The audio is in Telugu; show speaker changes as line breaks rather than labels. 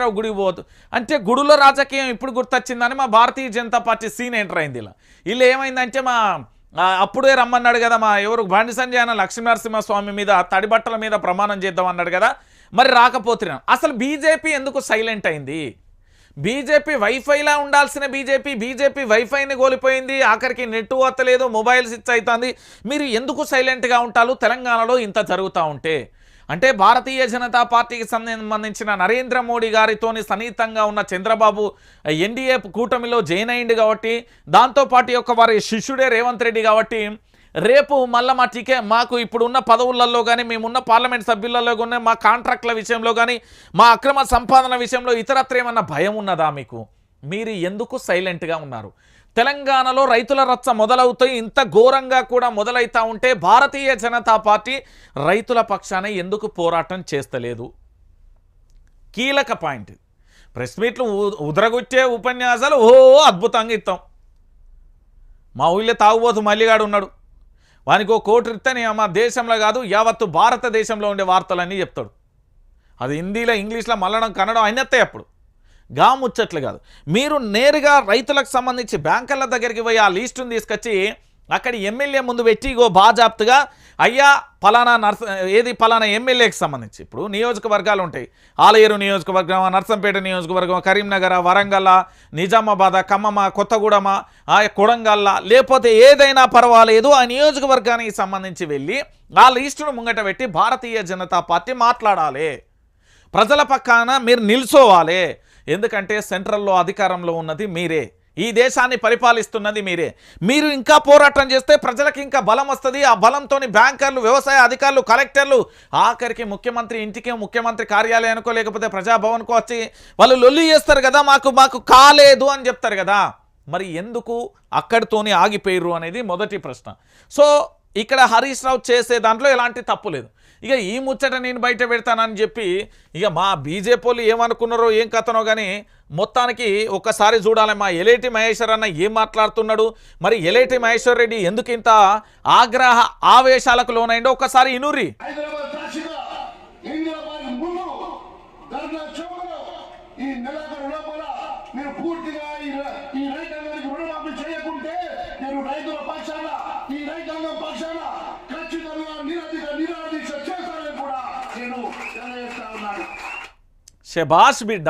రావు గుడికి పోదు అంటే గుడిలో రాజకీయం ఇప్పుడు గుర్తొచ్చిందని మా Bharatiya Janata party scene enter అయింది ఇలా. వీళ్ళు ఏమైందంటే మా అప్పుడే రమ్మన్నాడు కదా మా ఎవరు బండి సంజయ్ అన్న లక్ష్మీనరసింహస్వామి మీద తడి బట్టల మీద ప్రమాణం చేద్దాం అన్నాడు కదా. మరి రాకపోతున్నాను అసలు బీజేపీ ఎందుకు సైలెంట్ అయింది? బీజేపీ వైఫైలా ఉండాల్సిన బీజేపీ బీజేపీ వైఫైని కోల్పోయింది ఆఖరికి నెట్ వత్తలేదు మొబైల్ స్విచ్ అవుతుంది మీరు ఎందుకు సైలెంట్గా ఉంటారు? తెలంగాణలో ఇంత జరుగుతూ ఉంటే. అంటే భారతీయ జనతా పార్టీకి సంబంధించిన నరేంద్ర మోడీ గారితోని సన్నిహితంగా ఉన్న చంద్రబాబు ఎన్డీఏ కూటమిలో జైన్ అయింది కాబట్టి దాంతోపాటు యొక్క వారి శిష్యుడే రేవంత్ రెడ్డి కాబట్టి రేపు మళ్ళీ మా టికే మాకు ఇప్పుడున్న పదవులలో కానీ మేమున్న పార్లమెంట్ సభ్యులలో కానీ మా కాంట్రాక్ట్ల విషయంలో కానీ మా అక్రమ సంపాదన విషయంలో ఇతరత్ర ఏమన్నా భయం ఉన్నదా మీకు? మీరు ఎందుకు సైలెంట్గా ఉన్నారు? తెలంగాణలో రైతుల రచ్చ మొదలవుతాయి. ఇంత ఘోరంగా కూడా మొదలవుతా ఉంటే భారతీయ జనతా పార్టీ రైతుల పక్షాన ఎందుకు పోరాటం చేస్తలేదు? కీలక పాయింట్. ప్రెస్ మీట్లు ఉ- ఉదరగొచ్చే ఉపన్యాసాలు ఓ అద్భుతంగా ఇస్తాం మా ఊళ్ళో తాగుబోతు మల్లిగాడు ఉన్నాడు. వానికి ఓ కోటి ఇస్తేనే మా దేశంలో కాదు యావత్తు భారతదేశంలో ఉండే వార్తలన్నీ చెప్తాడు. అది హిందీలో ఇంగ్లీష్లో మల్లడం కన్నడం అయినత్తే అప్పుడు. గా ముచ్చట్లు కాదు. మీరు నేరుగా రైతులకు సంబంధించి బ్యాంకర్ల దగ్గరికి పోయి ఆ లిస్టును తీసుకొచ్చి అక్కడ ఎమ్మెల్యే ముందు పెట్టి ఇగో బాజాప్తుగా అయ్యా ఫలానా నర్స ఏది ఫలానా ఎమ్మెల్యేకి సంబంధించి? ఇప్పుడు నియోజకవర్గాలు ఉంటాయి. ఆలయరు నియోజకవర్గం నర్సంపేట నియోజకవర్గం కరీంనగర్ వరంగల్ నిజామాబాద్ ఖమ్మమ కొత్తగూడమ ఆ కొడంగల్ల లేకపోతే ఏదైనా పర్వాలేదు ఆ నియోజకవర్గానికి సంబంధించి వెళ్ళి ఆ లిస్టును ముంగట పెట్టి భారతీయ జనతా పార్టీ మాట్లాడాలి. ప్రజల పక్కన మీరు నిల్చోవాలి. ఎందుకంటే సెంట్రల్లో అధికారంలో ఉన్నది మీరే. ఈ దేశాన్ని పరిపాలిస్తున్నది మీరే. మీరు ఇంకా పోరాటం చేస్తే ప్రజలకు ఇంకా బలం వస్తుంది. ఆ బలంతో బ్యాంకర్లు వ్యవసాయ అధికారులు కలెక్టర్లు ఆఖరికి ముఖ్యమంత్రి ఇంటికి ముఖ్యమంత్రి కార్యాలయానికో లేకపోతే ప్రజాభవన్కో వచ్చి వాళ్ళు లొల్లి చేస్తారు కదా మాకు మాకు కాలేదు అని చెప్తారు కదా. మరి ఎందుకు అక్కడితోనే ఆగిపోయారు అనేది మొదటి ప్రశ్న. సో ఇక్కడ హరీష్ రావు చేసే దాంట్లో ఎలాంటి తప్పు లేదు. ఇక ఈ ముచ్చట నేను బయట పెడతానని చెప్పి ఇక మా బీజేపీలు ఏమనుకున్నారో ఏం కథనో కానీ మొత్తానికి ఒక్కసారి చూడాలి. మా ఎలేటి మహేశ్వర్ అన్న ఏం మాట్లాడుతున్నాడు? మరి ఎలేటి మహేశ్వర్ రెడ్డి ఎందుకు ఇంత ఆగ్రహ ఆవేశాలకు లోనైండో ఒక్కసారి ఇనురి.
ఈ నెల లోపల మీరు పూర్తిగా ఈ రైతు రుణమాఫీ చేయకుంటే ఈ రైతాంగం పక్షాన ఖచ్చితంగా నిరాధిక నిరాదీక్ష చేస్తానని కూడా నేను తెలియజేస్తా ఉన్నాను.
శభాష్ బిడ్డ.